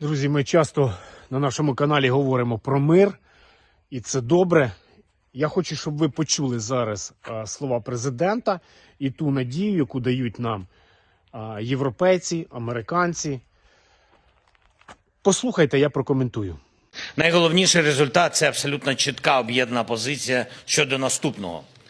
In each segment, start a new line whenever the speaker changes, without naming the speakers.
Друзі, ми часто на нашому каналі говоримо про мир, і це добре. Я хочу, щоб ви почули зараз слова президента і ту надію, яку дають нам європейці, американці. Послухайте, я прокоментую.
Найголовніший результат це абсолютно чітка об'єднана позиція щодо наступного.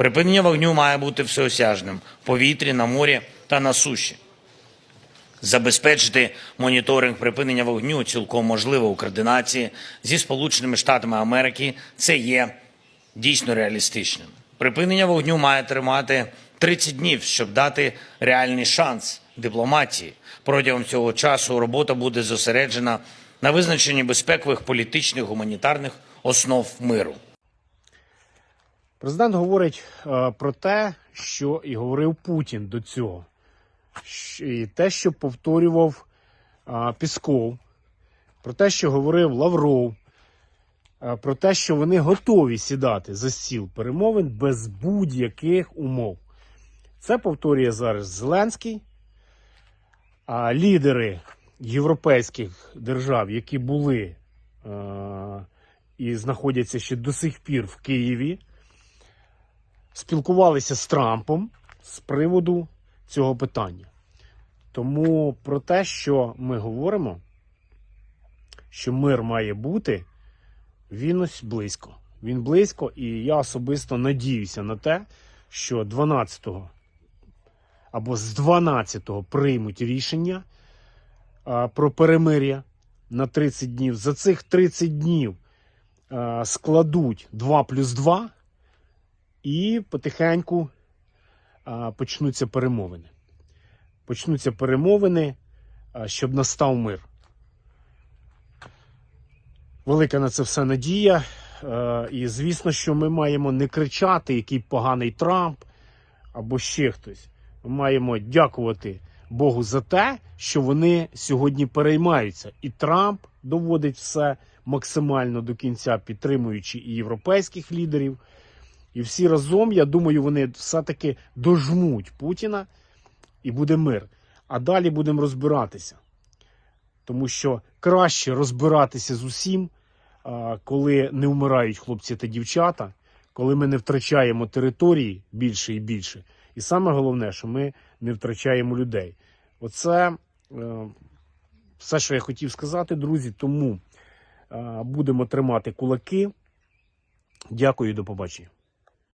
Припинення вогню має бути всеосяжним в повітрі, на морі та на суші. Забезпечити моніторинг припинення вогню цілком можливо у координації зі Сполученими Штатами Америки. Це є дійсно реалістичним. Припинення вогню має тримати 30 днів, щоб дати реальний шанс дипломатії. Протягом цього часу робота буде зосереджена на визначенні безпекових, політичних, гуманітарних основ миру.
Президент говорить е, про те, що і говорив Путін до цього. І те, що повторював е, Пісков, про те, що говорив Лавров, е, про те, що вони готові сідати за стіл перемовин без будь-яких умов. Це повторює зараз Зеленський. А лідери європейських держав, які були і знаходяться ще до сих пір в Києві, спілкувалися з Трампом з приводу цього питання. Тому про те, що ми говоримо, що мир має бути, він ось близько. Він близько, і я особисто надіюся на те, що 12-го або з 12-го приймуть рішення про перемир'я на 30 днів. За цих 30 днів складуть 2 плюс 2 і потихеньку а, почнуться перемовини. Почнуться перемовини, а, щоб настав мир. Велика на це все надія. Е, І звісно, що ми маємо не кричати, який поганий Трамп або ще хтось. Ми маємо дякувати Богу за те, що вони сьогодні переймаються. І Трамп доводить все максимально до кінця, підтримуючи і європейських лідерів. І всі разом, я думаю, вони все-таки дожмуть Путіна і буде мир. А далі будемо розбиратися. Тому що краще розбиратися з усім, коли не вмирають хлопці та дівчата, коли ми не втрачаємо території більше і більше. І саме головне, що ми не втрачаємо людей. Оце е, все, що я хотів сказати, друзі. Тому е, будемо тримати кулаки. Дякую до побачення.